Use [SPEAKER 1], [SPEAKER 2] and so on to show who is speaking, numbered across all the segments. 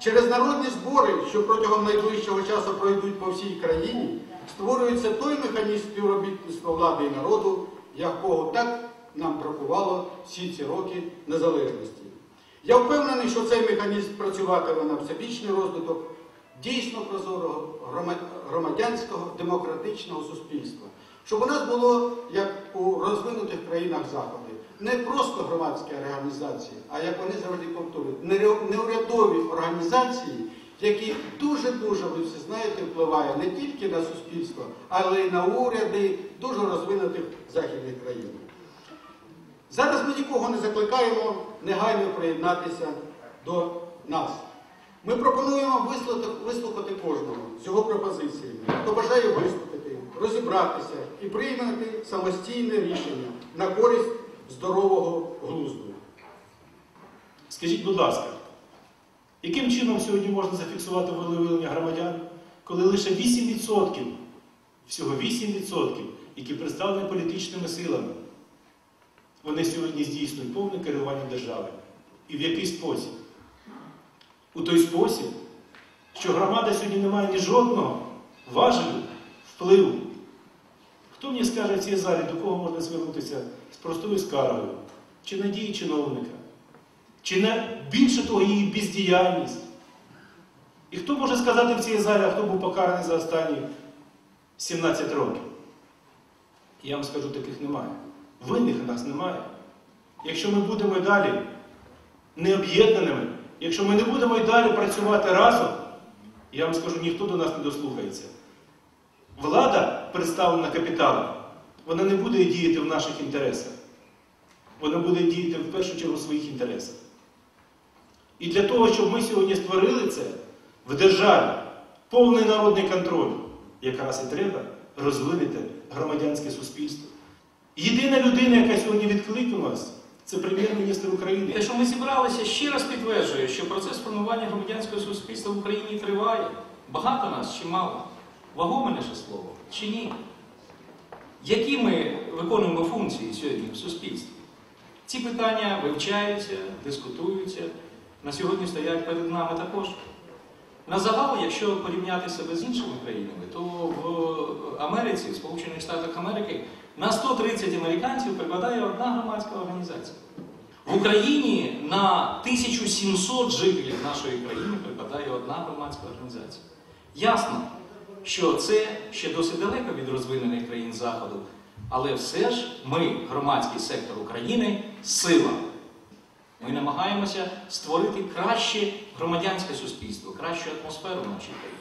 [SPEAKER 1] Через народні збори, що протягом найближчого часу пройдуть по всій країні, створюється той механізм співробітництва влади і народу, якого так нам бракувало всі ці роки незалежності. Я впевнений, що цей механізм працюватиме на всебічний розвиток дійсно прозорого громадянського демократичного суспільства, щоб у нас було, як у розвинутих країнах Заходу, не просто громадські організації, а як вони завжди повторюють, неурядові організації, які дуже-дуже, ви всі знаєте, впливають не тільки на суспільство, але й на уряди дуже розвинутих західних країн. Зараз ми нікого не закликаємо негайно приєднатися до нас. Ми пропонуємо вислухати, кожного з його пропозиціями, хто бажає виступити, розібратися і прийняти самостійне рішення на користь здорового глузду.
[SPEAKER 2] Скажіть, будь ласка, яким чином сьогодні можна зафіксувати волевиявлення громадян, коли лише 8%, всього 8%, які представлені політичними силами, вони сьогодні здійснюють повне керування держави. І в який спосіб? У той спосіб, що громада сьогодні не має ні жодного важелю, впливу. Хто мені скаже в цій залі, до кого можна звернутися з простою скаргою, чи на дії чиновника, чи не більше того її бездіяльність? І хто може сказати в цій залі, а хто був покараний за останні 17 років? Я вам скажу, таких немає. Винних нас немає. Якщо ми будемо і далі необ'єднаними, якщо ми не будемо і далі працювати разом, я вам скажу, ніхто до нас не дослухається. Влада, представлена капіталом, вона не буде діяти в наших інтересах. Вона буде діяти в першу чергу в своїх інтересах. І для того, щоб ми сьогодні створили це в державі, повний народний контроль, якраз і треба розвинути громадянське суспільство. Єдина людина, яка сьогодні відкликнулась, це прем'єр-міністр України.
[SPEAKER 3] Те, що ми зібралися, ще раз підтверджує, що процес формування громадянського суспільства в Україні триває. Багато нас чи мало? Вагоме наше слово чи ні? Які ми виконуємо функції сьогодні в суспільстві? Ці питання вивчаються, дискутуються, на сьогодні стоять перед нами також. На загал, якщо порівняти себе з іншими країнами, то в Америці, в Сполучених Штатах Америки, на 130 американців припадає одна громадська організація. В Україні на 1700 жителів нашої країни припадає одна громадська організація. Ясно, що це ще досить далеко від розвинених країн Заходу, але все ж ми, громадський сектор України, сила. Ми намагаємося створити краще громадянське суспільство, кращу атмосферу в нашій країні.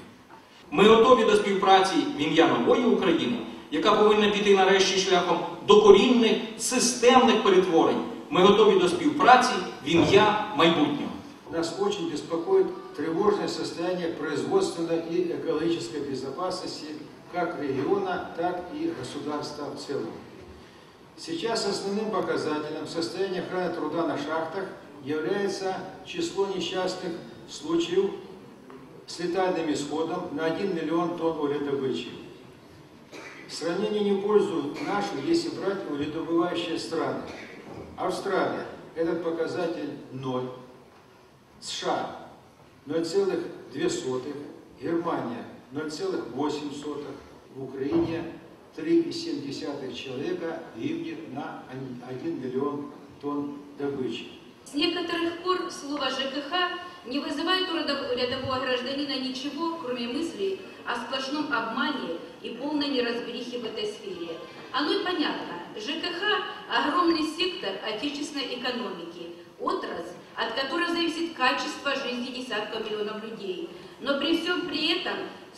[SPEAKER 3] Ми готові до співпраці в ім'я нової України, яка повинна піти нарешті шляхом докорінних системних перетворень. Ми готові до співпраці в ім'я майбутнього.
[SPEAKER 4] Нас очень беспокоит тревожное состояние производственной и экологической безопасности как региона, так и государства в целом. Сейчас основным показателем состояния охраны труда на шахтах является число несчастных случаев с летальным исходом на 1 миллион тонн угледобычи. Сравнение не пользует нашу, если брать угледобывающие страны. Австралия, этот показатель 0. США 0,2, Германия 0,8, в Украине 3,7 человека гибнет на 1 миллион тонн добычи.
[SPEAKER 5] С некоторых пор слово ЖКХ не вызывает у рядов- рядового гражданина ничего, кроме мыслей о сплошном обмане и полной неразберихе в этой сфере. Оно и понятно. ЖКХ – огромный сектор отечественной экономики, отрасль, от которой зависит качество жизни десятков миллионов людей. Но при всем при этом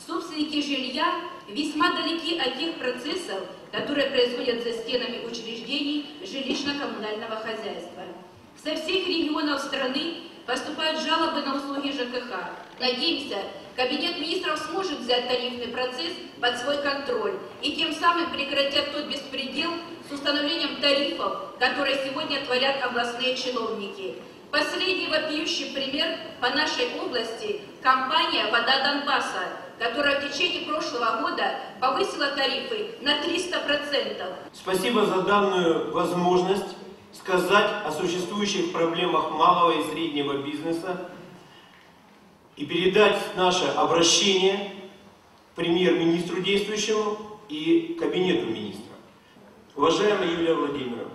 [SPEAKER 5] собственники жилья весьма далеки от тех процессов, которые происходят за стенами учреждений жилищно-коммунального хозяйства. Со всех регионов страны поступают жалобы на услуги ЖКХ. Надеемся, Кабинет министров сможет взять тарифный процесс под свой контроль и тем самым прекратят тот беспредел с установлением тарифов, которые сегодня творят областные чиновники. Последний вопиющий пример по нашей области – компания «Вода Донбасса», которая в течение прошлого года повысила тарифы на 300%.
[SPEAKER 6] Спасибо за данную возможность сказать о существующих проблемах малого и среднего бизнеса и передать наше обращение премьер-министру действующему и кабинету министра. Уважаемая Юлия Владимировна,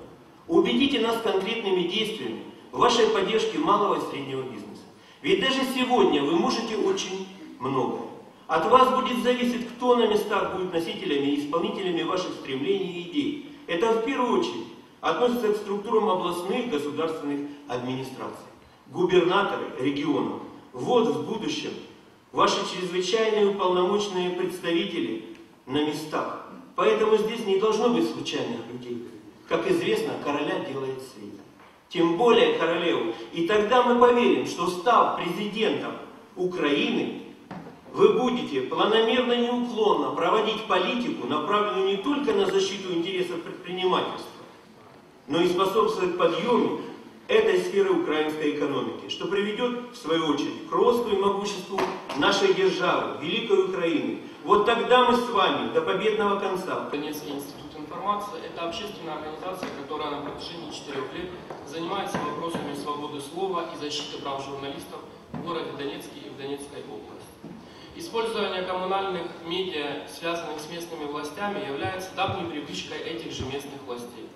[SPEAKER 6] убедите нас конкретными действиями вашей поддержке малого и среднего бизнеса. Ведь даже сегодня вы можете очень многое. От вас будет зависеть, кто на местах будет носителями и исполнителями ваших стремлений и идей. Это в первую очередь относится к структурам областных государственных администраций. Губернаторы регионов. Вот в будущем ваши чрезвычайные уполномоченные представители на местах. Поэтому здесь не должно быть случайных людей. Как известно, короля делает свет. Тем более королеву. И тогда мы поверим, что став президентом Украины, вы будете планомерно и неуклонно проводить политику, направленную не только на защиту интересов предпринимательства, но и способствовать подъему этой сферы украинской экономики, что приведет, в свою очередь, к росту и могуществу нашей державы, Великой Украины. Вот тогда мы с вами до победного конца
[SPEAKER 7] Донецкий институт информации – это общественная организация, которая на протяжении четырех лет занимается вопросами свободы слова и защиты прав журналистов в городе Донецке и в Донецкой области. Использование коммунальных медиа, связанных с местными властями, является давней привычкой этих же местных властей.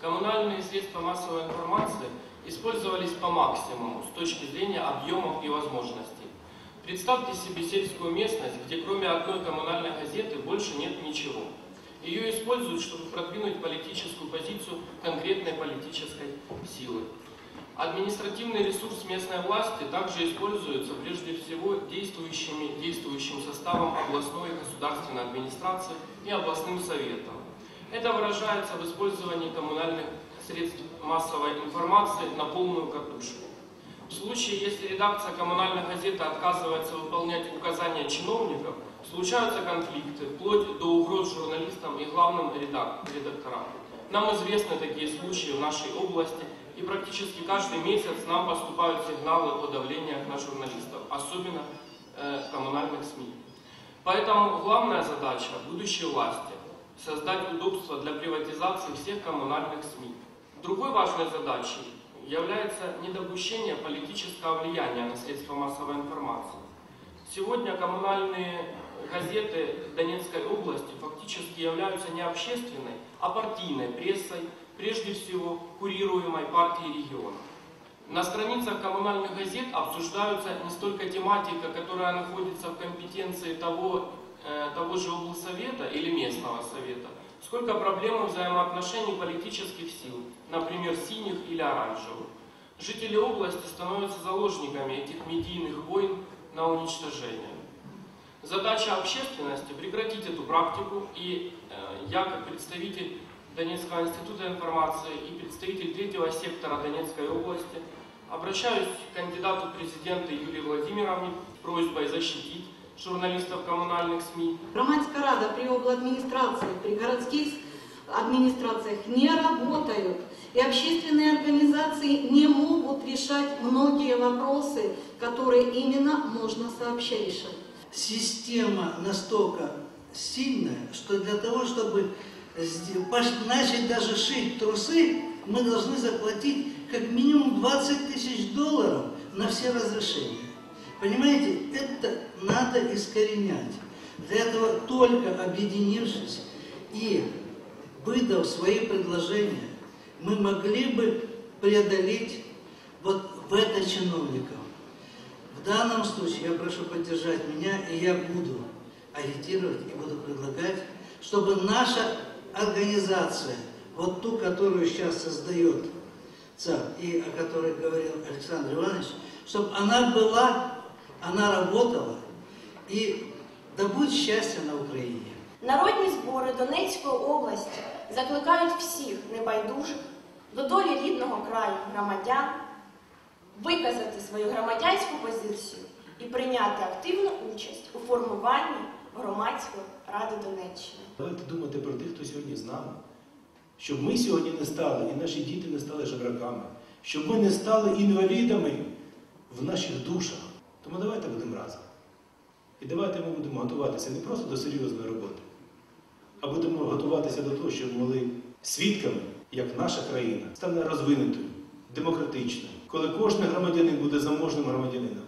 [SPEAKER 7] Коммунальные средства массовой информации использовались по максимуму с точки зрения объемов и возможностей. Представьте себе сельскую местность, где кроме одной коммунальной газеты больше нет ничего. Ее используют, чтобы продвинуть политическую позицию конкретной политической силы. Административный ресурс местной власти также используется прежде всего действующими, действующим составом областной государственной администрации и областным советом. Это выражается в использовании коммунальных средств массовой информации на полную катушку. В случае, если редакция коммунальной газеты отказывается выполнять указания чиновников, случаются конфликты, вплоть до угроз журналистам и главным редак- редакторам. Нам известны такие случаи в нашей области, и практически каждый месяц нам поступают сигналы о давлениях на журналистов, особенно э, коммунальных СМИ. Поэтому главная задача будущей власти – создать удобства для приватизации всех коммунальных СМИ. Другой важной задачей является недопущение политического влияния на средства массовой информации. Сегодня коммунальные газеты Донецкой области фактически являются не общественной, а партийной прессой, прежде всего курируемой партией региона. На страницах коммунальных газет обсуждаются не столько тематика, которая находится в компетенции того, э, того же облсовета или местного совета, сколько проблемы взаимоотношений политических сил, например, синих или оранжевых. Жители области становятся заложниками этих медийных войн на уничтожение. Задача общественности прекратить эту практику, и э, я, как представитель Донецкого института информации и представитель третьего сектора Донецкой области, обращаюсь к кандидату в президенты Юлии Владимировне с просьбой защитить журналистов коммунальных СМИ,
[SPEAKER 8] Громадська рада при обладминистрации, при городских администрациях не работают. И общественные организации не могут решать многие вопросы, которые именно можно сообща решать.
[SPEAKER 9] Система настолько сильная, что для того, чтобы начать даже шить трусы, мы должны заплатить как минимум 20 тысяч долларов на все разрешения. Понимаете, это надо искоренять. Для этого только объединившись и выдав свои предложения, мы могли бы преодолеть вот в это чиновников В данном случае я прошу поддержать меня, и я буду агитировать и буду предлагать, чтобы наша организация, вот ту, которую сейчас создает ЦАП, и о которой говорил Александр Иванович, чтобы она была, она работала, і да буде щастя на Україні.
[SPEAKER 10] Народні збори Донецької області закликають всіх небайдужих до долі рідного краю громадян Виказати свою громадянську позицію і прийняти активну участь у формуванні громадської ради Донеччини.
[SPEAKER 2] Давайте думати про тих, хто сьогодні з нами. Щоб ми сьогодні не стали, і наші діти не стали жебраками, щоб ми не стали інвалідами в наших душах. Тому давайте будемо разом. І давайте ми будемо готуватися не просто до серйозної роботи, а будемо готуватися до того, щоб були свідками, як наша країна стане розвинутою, демократичною, коли кожен громадянин буде заможним громадянином.